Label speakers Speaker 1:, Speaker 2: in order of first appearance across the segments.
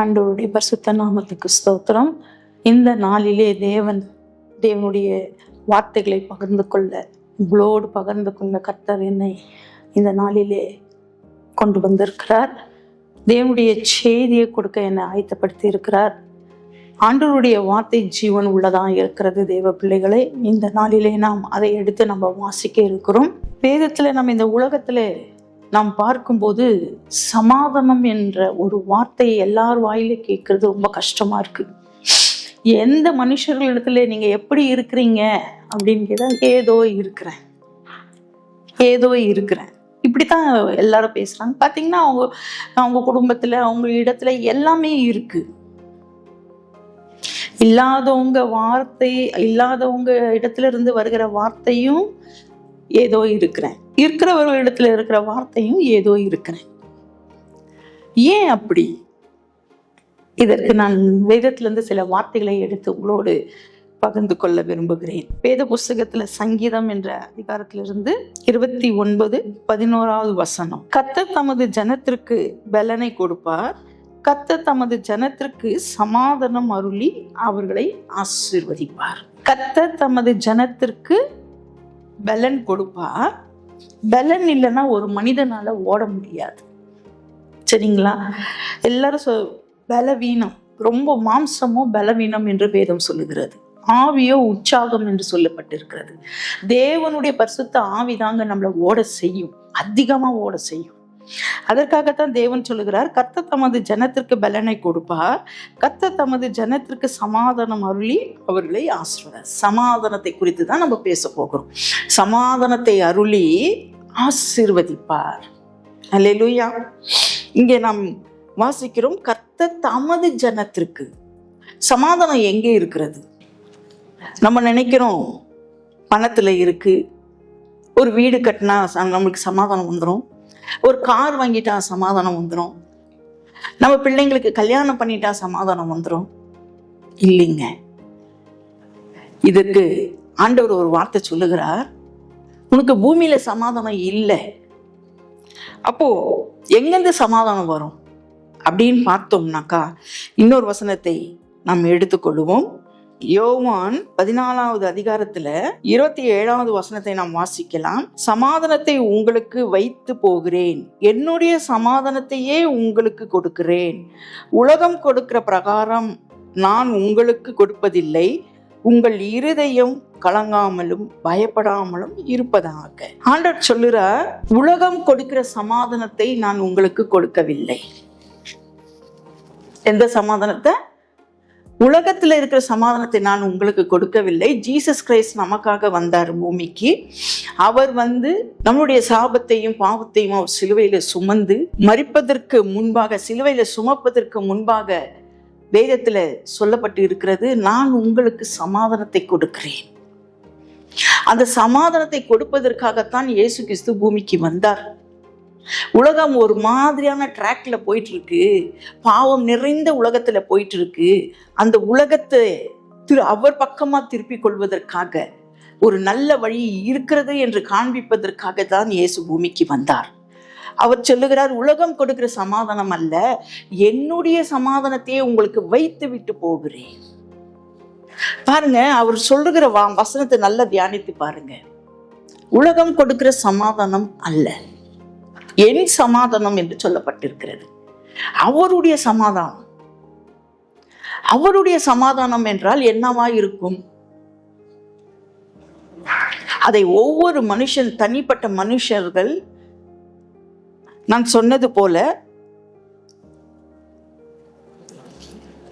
Speaker 1: ஆண்டவருடைய பரிசுத்த நாமத்துக்கு ஸ்தோத்திரம். இந்த நாளிலே தேவன் தேவனுடைய வார்த்தைகளை பகிர்ந்து கொள்ள உங்களோடு பகிர்ந்து கொள்ள கர்த்தர் என்னை இந்த நாளிலே கொண்டு வந்திருக்கிறார். தேவனுடைய செய்தியை கொடுக்க என்னை ஆயத்தப்படுத்தி இருக்கிறார் ஆண்டவருடைய வார்த்தை ஜீவன் உள்ளதாக இருக்கிறது தேவ பிள்ளைகளை. இந்த நாளிலே நாம் அதை எடுத்து நம்ம வாசிக்க இருக்கிறோம். வேதத்தில் நம்ம இந்த உலகத்தில் நாம் பார்க்கும்போது சமாதானம் என்ற ஒரு வார்த்தையை எல்லார் வாயில கேட்கறது ரொம்ப கஷ்டமா இருக்கு. எந்த மனுஷர்களிடத்துல நீங்க எப்படி இருக்கிறீங்க அப்படின்னு ஏதோ இருக்கிறேன். ஏதோ இருக்கிறேன். இப்படித்தான் எல்லாரும் பேசுறாங்க. பாத்தீங்கன்னா அவங்க அவங்க குடும்பத்துல அவங்க இடத்துல எல்லாமே இருக்கு. இல்லாதவங்க வார்த்தை இல்லாதவங்க இடத்துல இருந்து வருகிற வார்த்தையும் ஏதோ இருக்கிறேன். இருக்கிறவர்களிடத்தில் இருக்கிற வார்த்தையும் ஏதோ இருக்கிறேன். ஏன் அப்படி? இதற்கு நான் வேதத்திலிருந்து சில வார்த்தைகளை எடுத்து உங்களோடு பகிர்ந்து கொள்ள விரும்புகிறேன். வேத புஸ்தகத்துல சங்கீதம் என்ற அதிகாரத்திலிருந்து இருபத்தி ஒன்பது பதினோராவது வசனம். கத்த தமது ஜனத்திற்கு பலனை கொடுப்பார். கத்த தமது ஜனத்திற்கு சமாதானம் அருளி அவர்களை ஆசீர்வதிப்பார். கத்த தமது ஜனத்திற்கு பலன் கொடுப்பார். பலன் இல்லைன்னா ஒரு மனிதனால் ஓட முடியாது. சரிங்களா? எல்லாரும் சொ பலவீனம் ரொம்ப மாம்சமோ பலவீனம் என்று வேதம் சொல்லுகிறது. ஆவியோ உற்சாகம் என்று சொல்லப்பட்டிருக்கிறது. தேவனுடைய பரிசுத்த ஆவிதாங்க நம்மளை ஓட செய்யும். அதிகமாக ஓட செய்யும். அதற்காகத்தான் தேவன் சொல்லுகிறார் கத்த தமது ஜனத்திற்கு பலனை கொடுப்பார். கத்த தமது ஜனத்திற்கு சமாதானம் அருளி அவர்களை ஆசிர்வார். சமாதானத்தை குறித்து தான் நம்ம பேச போகிறோம். சமாதானத்தை அருளி ஆசீர்வதிப்பார். அல்லேலூயா. இங்கே நாம் வாசிக்கிறோம் கத்த தமது ஜனத்திற்கு சமாதானம் எங்கே இருக்கிறது? நம்ம நினைக்கிறோம் பணத்தில் இருக்கு. ஒரு வீடு கட்டினா நம்மளுக்கு சமாதானம் வந்துடும் ஒரு கார் வாங்கிட்டா சமாதானம் வந்துடும் நம்ம பிள்ளைங்களுக்கு கல்யாணம் பண்ணிட்டா சமாதானம் வந்துடும் இல்லைங்க. இதற்கு ஆண்டவர் ஒரு வார்த்தை சொல்லுகிறார். உனக்கு பூமியில சமாதானம் இல்லை. அப்போ எங்கேருந்து சமாதானம் வரும்? அப்படின்னு பார்த்தோம்னாக்கா இன்னொரு வசனத்தை நாம் எடுத்துக்கொள்வோம். யோவான் பதினாலாவது அதிகாரத்துல இருபத்தி ஏழாவது வசனத்தை நாம் வாசிக்கலாம். சமாதானத்தை உங்களுக்கு வைத்து போகிறேன். என்னுடைய சமாதானத்தையே உங்களுக்கு கொடுக்கிறேன். உலகம் கொடுக்கிற பிரகாரம் நான் உங்களுக்கு கொடுப்பதில்லை. உங்கள் இருதயம் கலங்காமலும் பயப்படாமலும் இருப்பதாக. ஆண்டர் சொல்லுறார் உலகம் கொடுக்கிற சமாதானத்தை நான் உங்களுக்கு கொடுக்கவில்லை. எந்த சமாதானத்தை? உலகத்தில் இருக்கிற சமாதானத்தை நான் உங்களுக்கு கொடுக்கவில்லை. ஜீசஸ் கிரைஸ்ட் நமக்காக வந்தார் பூமிக்கு. அவர் வந்து நம்முடைய சாபத்தையும் பாவத்தையும் அவர் சிலுவையில் சுமந்து மறிப்பதற்கு முன்பாக சிலுவையில் சுமப்பதற்கு முன்பாக வேதத்தில் சொல்லப்பட்டு இருக்கிறது நான் உங்களுக்கு சமாதானத்தை கொடுக்கிறேன். அந்த சமாதானத்தை கொடுப்பதற்காகத்தான் இயேசு கிறிஸ்து பூமிக்கு வந்தார். உலகம் ஒரு மாதிரியான ட்ராக்ல போயிட்டு இருக்கு பாவம் நிறைந்த உலகத்துல போயிட்டு இருக்கு அந்த உலகத்தை திரு அவர் பக்கமா திருப்பிக் கொள்வதற்காக ஒரு நல்ல வழி இருக்கிறது என்று காண்பிப்பதற்காக தான் இயேசு பூமிக்கு வந்தார். அவர் சொல்லுகிறார் உலகம் கொடுக்கிற சமாதானம் அல்ல என்னுடைய சமாதானத்தையே உங்களுக்கு வைத்து விட்டு போகிறேன். பாருங்க அவர் சொல்லுகிற வா வசனத்தை நல்லா தியானித்து பாருங்க. உலகம் கொடுக்கிற சமாதானம் அல்ல. என் சமாதானம் என்று சொல்லப்பட்டிருக்கிறது. அவருடைய சமாதானம். அவருடைய சமாதானம் என்றால் என்னவா இருக்கும்? அதை ஒவ்வொரு மனுஷன் தனிப்பட்ட மனுஷர்கள் நான் சொன்னது போல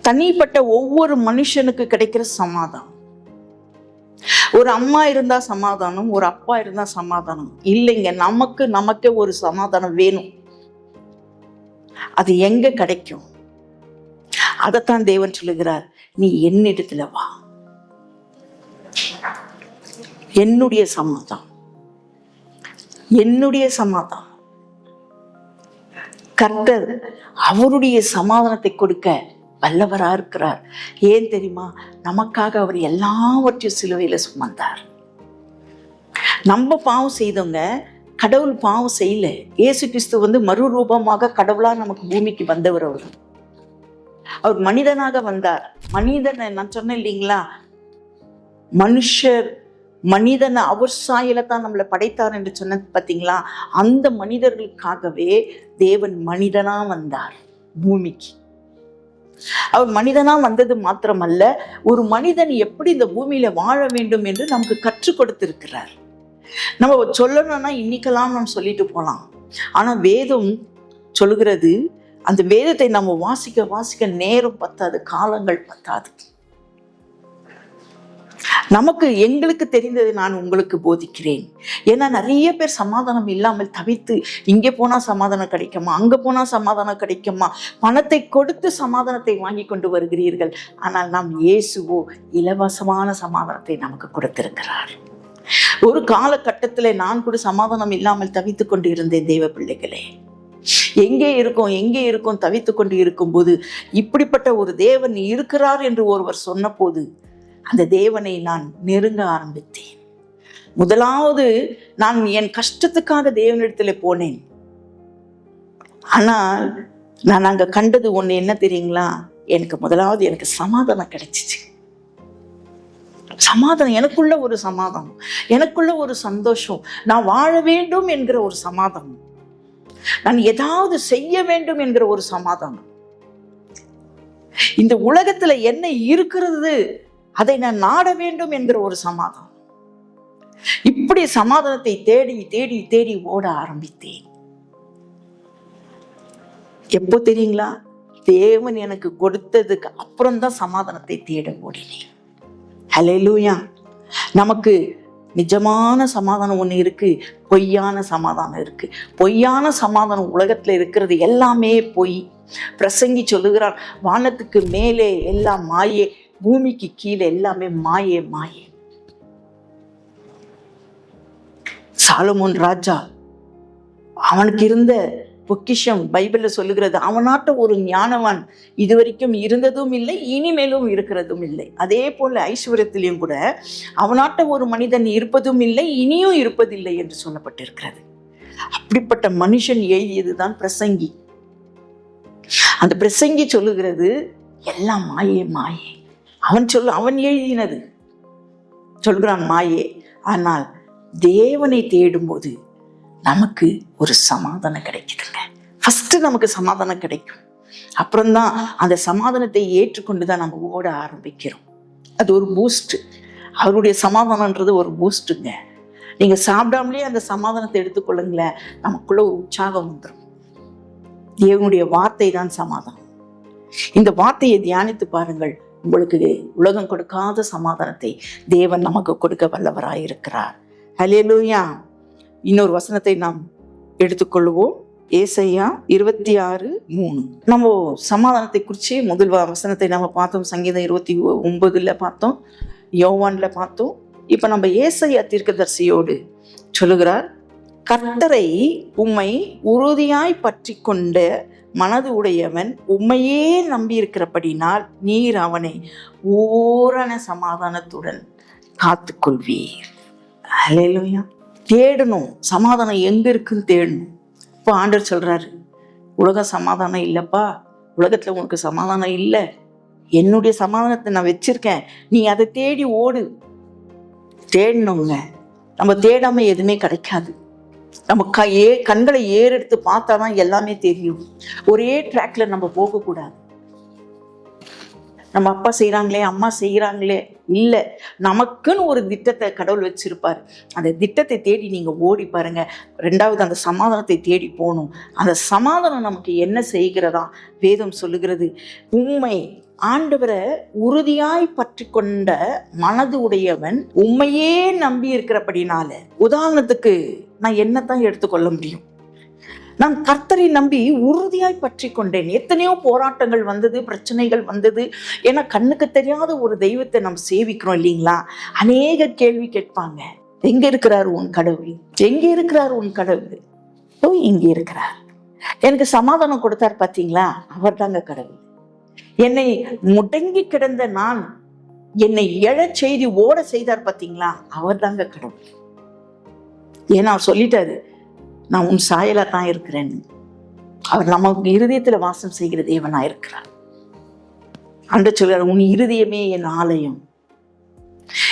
Speaker 1: தனிப்பட்ட ஒவ்வொரு மனுஷனுக்கு கிடைக்கிற சமாதானம். ஒரு அம்மா இருந்தால் சமாதானம் ஒரு அப்பா இருந்தால் சமாதானம். இல்லைங்க நமக்கு நமக்கே ஒரு சமாதானம் வேணும். அது எங்க கிடைக்கும்? அதைத்தான் தேவன் சொல்லுகிறார். நீ என்னிடத்துல வா. என்னுடைய சமாதானம். என்னுடைய சமாதானம். கர்த்தர் அவருடைய சமாதானத்தை கொடுக்க வல்லவரா இருக்கிறார். ஏன் தெரியுமா? நமக்காக அவர் எல்லாவற்றையும் சிலுவையில் சுமந்தார். நம்ம பாவம் செய்தவங்க கடவுள் பாவம் செய்யல. இயேசு கிறிஸ்து வந்து மறுரூபமாக கடவுளாக நமக்கு பூமிக்கு வந்தவர் அவர். அவர் மனிதனாக வந்தார். மனிதனை நான் சொன்னேன் இல்லைங்களா? மனுஷர் மனிதனை அவர் சாயில தான் நம்மளை படைத்தார் என்று சொன்னது பார்த்தீங்களா அந்த மனிதர்களுக்காகவே தேவன் மனிதனாக வந்தார் பூமிக்கு. அவர் மனிதனாக வந்தது மாத்திரமல்ல ஒரு மனிதன் எப்படி இந்த பூமியில வாழ வேண்டும் என்று நமக்கு கற்றுக் கொடுத்திருக்கிறார். நம்ம சொல்லணும்னா இன்னைக்கெல்லாம் நம்ம சொல்லிட்டு போகலாம் ஆனால் வேதம் சொல்லுகிறது அந்த வேதத்தை நம்ம வாசிக்க வாசிக்க நேரம் பத்தாது காலங்கள் பத்தாது. நமக்கு எங்களுக்கு தெரிந்ததை நான் உங்களுக்கு போதிக்கிறேன். ஏன்னா நிறைய பேர் சமாதானம் இல்லாமல் தவித்து இங்கே போனால் சமாதானம் கிடைக்குமா? அங்கே போனால் சமாதானம் கிடைக்குமா? பணத்தை கொடுத்து சமாதானத்தை வாங்கி கொண்டு வருகிறீர்கள். ஆனால் நாம் இயேசுவோ இலவசமான சமாதானத்தை நமக்கு கொடுத்திருக்கிறார். ஒரு காலகட்டத்தில் நான் கூட சமாதானம் இல்லாமல் தவித்து கொண்டு இருந்தேன் தெய்வ பிள்ளைகளே. எங்கே இருக்கும் எங்கே இருக்கும் தவித்து கொண்டு இருக்கும்போது இப்படிப்பட்ட ஒரு தேவன் இருக்கிறார் என்று ஒருவர் சொன்னபோது அந்த தேவனை நான் நெருங்க ஆரம்பித்தேன். முதலாவது நான் என் கஷ்டத்துக்காக தேவனிடத்தில் போனேன். ஆனால் நான் அங்க கண்டது ஒண்ணு என்ன தெரியுங்களா? எனக்கு முதலாவது எனக்கு சமாதானம் கிடைச்சிச்சு. சமாதானம் எனக்குள்ள ஒரு சமாதானம் எனக்குள்ள ஒரு சந்தோஷம் நான் வாழ வேண்டும் என்கிற ஒரு சமாதானம் நான் ஏதாவது செய்ய வேண்டும் என்கிற ஒரு சமாதானம். இந்த உலகத்துல என்ன இருக்கிறது? அதை நான் நாட வேண்டும் என்கிற ஒரு சமாதானம். இப்படி சமாதானத்தை தேடி தேடி தேடி ஓட ஆரம்பித்தேன். எப்போ தெரியுங்களா? தேவன் எனக்கு கொடுத்ததுக்கு அப்புறம் தான் சமாதானத்தை தேட ஓடினேன். ஹalleluya நமக்கு நிஜமான சமாதானம் ஒன்று இருக்கு பொய்யான சமாதானம் இருக்கு. பொய்யான சமாதானம் உலகத்தில் இருக்கிறது எல்லாமே பொய். பிரசங்கி சொல்லுகிறார் வானத்துக்கு மேலே எல்லாம் மாயே பூமிக்கு கீழே எல்லாமே மாயே மாயே. சாலமோன் ராஜா அவனுக்கு இருந்த பொக்கிஷம் பைபிளில் சொல்லுகிறது அவனாட்ட ஒரு ஞானவான் இதுவரைக்கும் இருந்ததும் இல்லை இனிமேலும் இருக்கிறதும் இல்லை. அதே போல் ஐஸ்வர்யத்திலையும் கூட அவனாட்ட ஒரு மனிதன் இருப்பதும் இல்லை இனியும் இருப்பதில்லை என்று சொல்லப்பட்டிருக்கிறது. அப்படிப்பட்ட மனுஷன் எழுதியது தான் பிரசங்கி. அந்த பிரசங்கி சொல்லுகிறது எல்லாம் மாயே மாயே. அவன் சொல் அவன் எழுதினது. சொல்கிறான் மாயே ஆனால் தேவனை தேடும்போது நமக்கு ஒரு சமாதானம் கிடைக்குதுங்க. ஃபஸ்ட்டு நமக்கு சமாதானம் கிடைக்கும். அப்புறம்தான் அந்த சமாதானத்தை ஏற்றுக்கொண்டு தான் நம்ம ஓட ஆரம்பிக்கிறோம். அது ஒரு பூஸ்ட்டு அவருடைய சமாதானன்றது ஒரு பூஸ்ட்டுங்க நீங்கள் சாப்பிடாமலே அந்த சமாதானத்தை எடுத்துக்கொள்ளுங்களேன். நமக்குள்ள ஒரு உற்சாகம் வந்துடும் தேவனுடைய வார்த்தை தான் சமாதானம். இந்த வார்த்தையை தியானித்து பாருங்கள். உங்களுக்கு உலகம் கொடுக்காத சமாதானத்தை தேவன் நமக்கு கொடுக்க வல்லவராயிருக்கிறார். ஹலேலூயா இன்னொரு வசனத்தை நாம் எடுத்துக்கொள்வோம். ஏசையா இருபத்தி ஆறு மூணு. நம்ம சமாதானத்தை குறித்து முதல் வசனத்தை நம்ம பார்த்தோம். சங்கீதம் இருபத்தி ஒன்பதில் பார்த்தோம். யோவானில் பார்த்தோம். இப்போ நம்ம ஏசையா தீர்க்கதரிசியோடு சொல்லுகிறார் கர்த்தரை உம்மை உறுதியாய் பற்றி கொண்ட மனது உடையவன் உம்மையே நம்பியிருக்கிறபடினால் நீர் அவனை ஓரண சமாதானத்துடன் காத்துக்கொள்வீர். ஹalleluya தேடணும். சமாதானம் எங்க இருக்குன்னு தேடணும். இப்போ ஆண்டர் சொல்றாரு உலக சமாதானம் இல்லப்பா. உலகத்துல உனக்கு சமாதானம் இல்லை. என்னுடைய சமாதானத்தை நான் வச்சிருக்கேன். நீ அதை தேடி ஓடு. தேடணுங்க. நம்ம தேடாம எதுவுமே கிடைக்காது. நம்ம க ஏ கண்களை ஏறெடுத்து பார்த்தா தான் எல்லாமே தெரியும். ஒரே ட்ராக்ல நம்ம போகக்கூடாது. நம்ம அப்பா செய்கிறாங்களே அம்மா செய்கிறாங்களே இல்லை. நமக்குன்னு ஒரு திட்டத்தை கடவுள் வச்சிருப்பார். அந்த திட்டத்தை தேடி நீங்கள் ஓடி பாருங்க. ரெண்டாவது அந்த சமாதானத்தை தேடி போகணும். அந்த சமாதானம் நமக்கு என்ன செய்கிறதா வேதம் சொல்லுகிறது. உண்மை ஆண்டவரை உறுதியாய் பற்றி கொண்ட மனது உடையவன் உண்மையே நம்பி இருக்கிறபடினால உதாரணத்துக்கு நான் என்னத்தான் எடுத்துக்கொள்ள முடியும்? நான் கர்த்தரை நம்பி உறுதியாய் பற்றி கொண்டேன் எத்தனையோ போராட்டங்கள் வந்தது பிரச்சனைகள் வந்தது. ஏன்னா கண்ணுக்கு தெரியாத ஒரு தெய்வத்தை நம்ம சேவிக்கிறோம் இல்லைங்களா? அநேக கேள்வி கேட்பாங்க. எங்க இருக்கிறார் உன் கடவுள்? எங்க இருக்கிறார் உன் கடவுள்? ஓ இங்க இருக்கிறார். எனக்கு சமாதானம் கொடுத்தார் பாத்தீங்களா? அவர் தாங்க கடவுள். என்னை முடங்கி கிடந்த நான் என்னை எழச் செய்தி ஓட செய்தார் பாத்தீங்களா அவர் தாங்க கடவுள். ஏன்னா அவர் சொல்லிட்டாரு நான் உன் சாயலா தான் இருக்கிறேன். அவர் நமக்கு இருதயத்துல வாசம் செய்கிற தேவனா இருக்கிறார். அன்று சொல்கிறார் உன் இருதயமே என் ஆலயம்.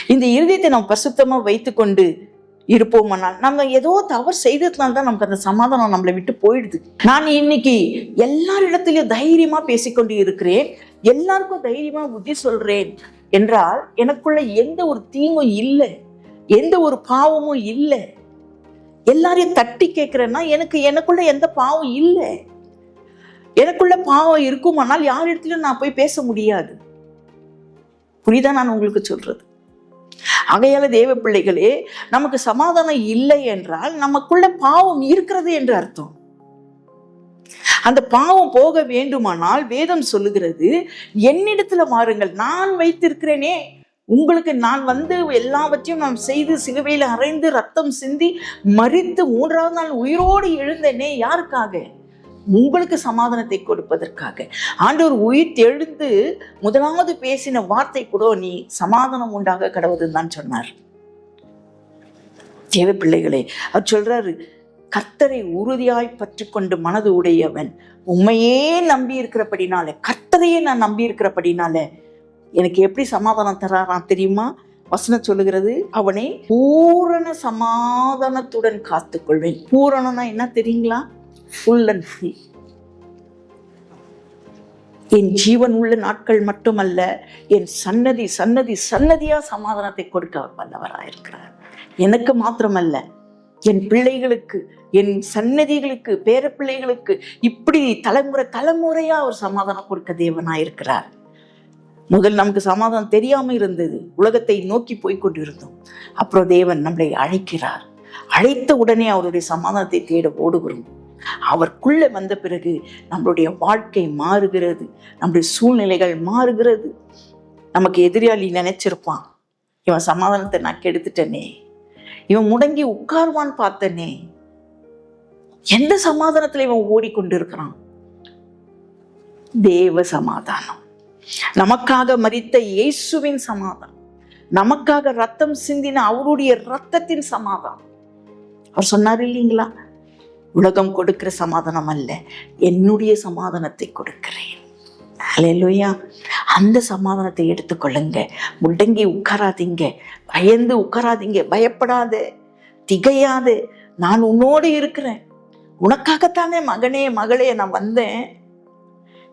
Speaker 1: இந்த இருதயத்தை நாம் பசுத்தமா வைத்துக்கொண்டு இருப்போமானால் நம்ம ஏதோ தவறு செய்ததுனால தான் நமக்கு அந்த சமாதானம் நம்மளை விட்டு போயிடுது. நான் இன்னைக்கு எல்லாரிடத்திலையும் தைரியமா பேசிக்கொண்டு இருக்கிறேன். எல்லாருக்கும் தைரியமா புத்தி சொல்றேன் என்றால் எனக்குள்ள எந்த ஒரு தீங்கும் இல்லை. எந்த ஒரு பாவமும் இல்லை. எல்லாரையும் தட்டி கேட்கிறேன்னா எனக்கு எனக்குள்ள எந்த பாவம் இல்லை. எனக்குள்ள பாவம் இருக்குமானால் யாரிடத்திலும் நான் போய் பேச முடியாது. புரியுதா நான் உங்களுக்கு சொல்றது? ஆகையால தேவ பிள்ளைகளே நமக்கு சமாதானம் இல்லை என்றால் நமக்குள்ள பாவம் இருக்கிறது என்று அர்த்தம். அந்த பாவம் போக வேண்டுமானால் வேதம் சொல்லுகிறது என்னிடத்துல மாறுங்கள் நான் வைத்திருக்கிறேனே. உங்களுக்கு நான் வந்து எல்லாவற்றையும் நான் செய்து சிலுவையில் அரைந்து ரத்தம் சிந்தி மறித்து மூன்றாவது நாள் உயிரோடு எழுந்தேனே யாருக்காக? உங்களுக்கு சமாதானத்தை கொடுப்பதற்காக. ஆண்டவர் உயிர் தெழுந்து முதலாவது பேசின வார்த்தை கூட நீ சமாதானம் உண்டாக கடவுதுன்னு தான் சொன்னார். தேவ பிள்ளைகளே அவர் சொல்றாரு கர்த்தரை உறுதியாய் பற்றி கொண்டு மனது உடையவன். உண்மையே நம்பி இருக்கிறபடினால கர்த்தரையே நான் நம்பி இருக்கிறபடினால எனக்கு எப்படி சமாதானம் தராராம் தெரியுமா? வசனம் சொல்லுகிறது அவனை பூரண சமாதானத்துடன் காத்துக்கொள்வேன். பூரணம்னா என்ன தெரியுங்களா? ஃபுல் அண்ட் ஃப்ரீ என் ஜீவன் உள்ள நாட்கள் மட்டுமல்ல என் சன்னதி சன்னதி சன்னதியா சமாதானத்தை கொடுக்க அவர் வல்லவராயிருக்கிறார் எனக்கு மாத்திரமல்ல என் பிள்ளைகளுக்கு என் சன்னதிகளுக்கு பேர பிள்ளைகளுக்கு இப்படி தலைமுறை தலைமுறையா அவர் சமாதானம் கொடுக்க தேவனாயிருக்கிறார் முதல் நமக்கு சமாதானம் தெரியாம இருந்தது. உலகத்தை நோக்கி போய் கொண்டிருந்தோம். அப்புறம் தேவன் நம்மளை அழைக்கிறார். அழைத்த உடனே அவருடைய சமாதானத்தை தேட ஓடுகிறோம். அவருக்குள்ள வந்த பிறகு நம்மளுடைய வாழ்க்கை மாறுகிறது. நம்முடைய சூழ்நிலைகள் மாறுகிறது. நமக்கு எதிரியாளி நினைச்சிருப்பான். இவன் சமாதானத்தை நான் கெடுத்துட்டனே. இவன் முடங்கி உட்காருவான்னு பார்த்தனே. எந்த சமாதானத்துல இவன் ஓடிக்கொண்டிருக்கிறான்? தேவ சமாதானம். நமக்காக மதித்த இயேசுவின் சமாதானம். நமக்காக ரத்தம் சிந்தின அவருடைய ரத்தத்தின் சமாதானம். அவர் சொன்னார் இல்லைங்களா? உலகம் கொடுக்கிற சமாதானம் அல்ல என்னுடைய சமாதானத்தை கொடுக்கிறேன். அல்லேலூயா அந்த சமாதானத்தை எடுத்துக்கொள்ளுங்க. முடங்கி உட்காராதீங்க. பயந்து உட்காராதீங்க. பயப்படாத. திகையாது. நான் உன்னோடு இருக்கிறேன். உனக்காகத்தானே மகனே மகளே நான் வந்தேன்.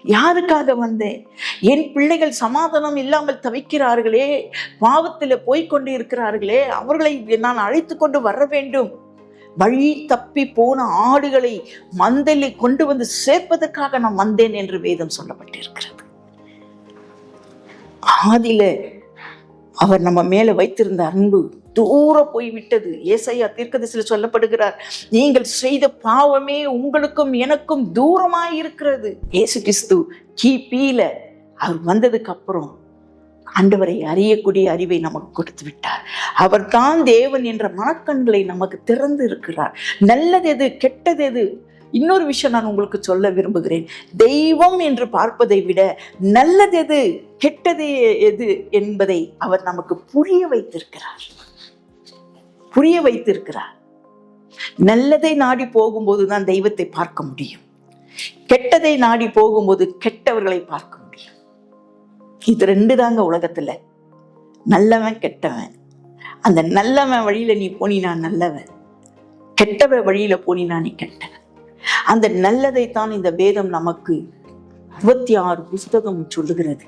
Speaker 1: யாருக்காக வந்தேன்? என் பிள்ளைகள் சமாதானம் இல்லாமல் தவிக்கிறார்களே. பாவத்தில் போய்க்கொண்டு இருக்கிறார்களே அவர்களை நான் அழைத்து கொண்டு வர வேண்டும். வழி தப்பி போன ஆடுகளை மந்தலை கொண்டு வந்து சேர்ப்பதற்காக நான் வந்தேன் என்று வேதம் சொல்லப்பட்டிருக்கிறது. ஆதியில அவர் நம்ம மேல வைத்திருந்த அன்பு தூர போய்விட்டது. ஏசையா தீர்க்கதரிசியில் சொல்லப்படுகிறார் நீங்கள் செய்த பாவமே உங்களுக்கும் எனக்கும் தூரமாய் இருக்கிறது இயேசு கிறிஸ்து கிபியில அவர் வந்ததுக்கு அப்புறம் ஆண்டவரை அறியக்கூடிய அறிவை நமக்கு கொடுத்து விட்டார். அவர் தான் தேவன் என்ற மனக்கண்களை நமக்கு திறந்து இருக்கிறார். நல்லது எது கெட்டது எது? இன்னொரு விஷயம் நான் உங்களுக்கு சொல்ல விரும்புகிறேன். தெய்வம் என்று பார்ப்பதை விட நல்லது எது கெட்டது எது என்பதை அவர் நமக்கு புரிய வைத்திருக்கிறார். புரிய வைத்திருக்கிறார். நல்லதை நாடி போகும்போது தான் தெய்வத்தை பார்க்க முடியும். கெட்டதை நாடி போகும்போது கெட்டவர்களை பார்க்க இது ரெண்டு தாங்க உலகத்தில். நல்லவன் கெட்டவன். அந்த நல்லவன் வழியில் நீ போனினா நல்லவன். கெட்டவன் வழியில் போனினா நீ கெட்டவன். அந்த நல்லதைத்தான் இந்த வேதம் நமக்கு அறுபத்தி ஆறு புஸ்தகம் சொல்லுகிறது.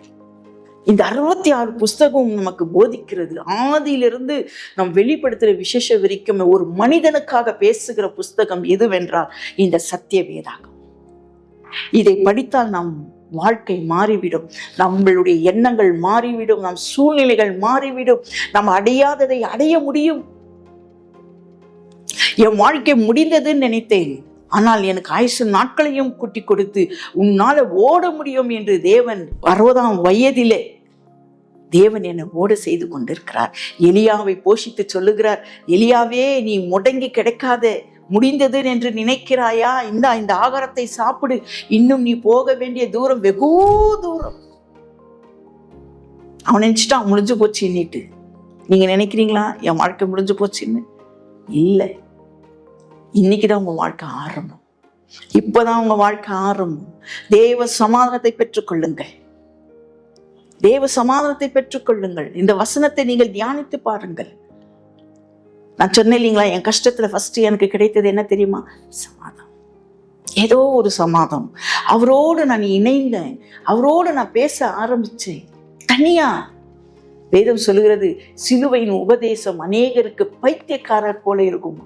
Speaker 1: இந்த அறுபத்தி ஆறு புஸ்தகம் நமக்கு போதிக்கிறது. ஆதியிலிருந்து நாம் வெளிப்படுத்துகிற விசேஷ வரைக்கும் ஒரு மனிதனுக்காக பேசுகிற புஸ்தகம் எதுவென்றால் இந்த சத்திய வேதாகம் இதை படித்தால் நம் வாழ்க்கை மாறிவிடும். நம்மளுடைய எண்ணங்கள் மாறிவிடும். நம் சூழ்நிலைகள் மாறிவிடும். நாம் அடையாததை அடைய முடியும். என் வாழ்க்கை முடிந்ததுன்னு நினைத்தேன். ஆனால் எனக்கு ஆயுசு நாட்களையும் கூட்டி கொடுத்து உன்னால ஓட முடியும் என்று தேவன் அறுபதாம் வயதிலே தேவன் என்னை ஓட செய்து கொண்டிருக்கிறார். எலியாவை போஷித்து சொல்லுகிறார் எலியாவே நீ முடங்கி கிடைக்காத. முடிந்தது என்று நினைக்கிறாயா? இந்த இந்த ஆகாரத்தை சாப்பிடு. இன்னும் நீ போக வேண்டிய தூரம் வெகு தூரம். அவன் நினைச்சிட்டான் முடிஞ்சு போச்சு நீட்டு நீங்க நினைக்கிறீங்களா? என் வாழ்க்கை முடிஞ்சு போச்சுன்னு? இல்லை. இன்னைக்கு தான் உங்க வாழ்க்கை ஆரம்பம். இப்பதான் உங்க வாழ்க்கை ஆரம்பம். தேவ சமாதானத்தை பெற்றுக்கொள்ளுங்கள். தேவ சமாதானத்தை பெற்றுக்கொள்ளுங்கள். இந்த வசனத்தை நீங்கள் தியானித்து பாருங்கள். நான் சொன்னேன் இல்லைங்களா என் கஷ்டத்தில் ஃபஸ்ட்டு எனக்கு கிடைத்தது என்ன தெரியுமா? சமாதானம். ஏதோ ஒரு சமாதானம். அவரோடு நான் இணைந்தேன். அவரோடு நான் பேச ஆரம்பித்தேன் தனியாக வேதம் சொல்லுகிறது சிலுவையின் உபதேசம் அநேகருக்கு பைத்தியக்காரர் போல இருக்குமா?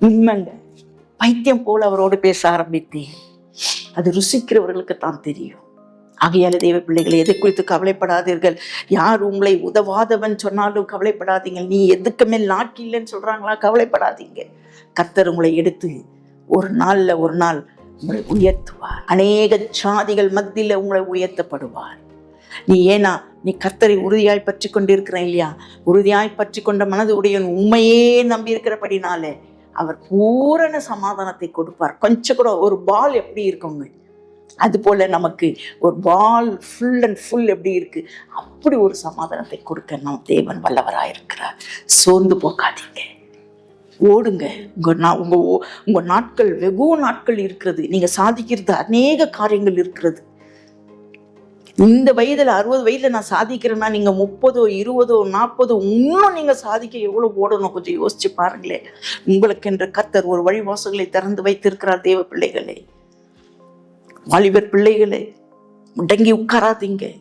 Speaker 1: உண்மைங்க. பைத்தியம் போல அவரோடு பேச ஆரம்பித்தேன். அது ருசிக்கிறவர்களுக்கு தான் தெரியும். ஆகையால தேவ பிள்ளைகளை எதை குறித்து கவலைப்படாதீர்கள். யார் உங்களை உதவாதவன் சொன்னாலும் கவலைப்படாதீங்க. நீ எதுக்குமே லாக்கி இல்லைன்னு சொல்றாங்களா? கவலைப்படாதீங்க. கர்த்தர் உங்களை எடுத்து ஒரு நாள்ல ஒரு நாள் உங்களை உயர்த்துவார். அநேக சாதிகள் மத்தியில் உங்களை உயர்த்தப்படுவார். நீ ஏனா நீ கர்த்தரை உறுதியாய் பற்றி கொண்டிருக்கிறேன் இல்லையா? உறுதியாய் பற்றி கொண்ட மனது உடையவன் உண்மையே நம்பி இருக்கிறபடினாலே அவர் பூரண சமாதானத்தை கொடுப்பார். கொஞ்சம் கூட ஒரு பால் எப்படி இருக்குங்க? அதுபோல் நமக்கு ஒரு பால் ஃபுல் அண்ட் ஃபுல் எப்படி இருக்குது அப்படி ஒரு சமாதானத்தை கொடுக்க நம் தேவன் வல்லவராக இருக்கிறார். சோர்ந்து போகாதீங்க. ஓடுங்க. உங்கள் நா உங்கள் ஓ- உங்கள் நாட்கள் வெகு நாட்கள் இருக்கிறது. நீங்கள் சாதிக்கிறது அநேக காரியங்கள் இருக்கிறது. இந்த வயதில் அறுபது வயதில் நான் சாதிக்கிறேன்னா நீங்கள் முப்பதோ இருபதோ நாற்பதோ இன்னும் நீங்கள் சாதிக்க எவ்வளோ ஓடணும்? கொஞ்சம் யோசிச்சு பாருங்களேன். உங்களுக்கென்ற கத்தர் ஒரு வழிவாசல்களை திறந்து வைத்திருக்கிறார் தேவ பிள்ளைகளை. வாலிபர் பிள்ளைகளே முடங்கி உட்காராதீங்க.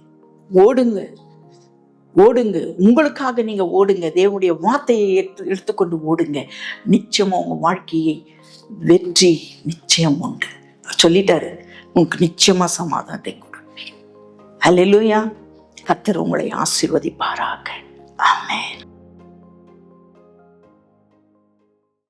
Speaker 1: ஓடுங்க. ஓடுங்க. உங்களுக்காக நீங்க ஓடுங்க. தேவனுடைய வார்த்தையை எடுத்து எடுத்துக்கொண்டு ஓடுங்க. நிச்சயமா உங்க வாழ்க்கையை வெற்றி நிச்சயம் உண்டு. சொல்லிட்டாரு. உங்களுக்கு நிச்சயமா சமாதானத்தை கொடுப்பேன். அல்லேலூயா கத்தர் உங்களை ஆசிர்வதிப்பாராக. ஆமேன்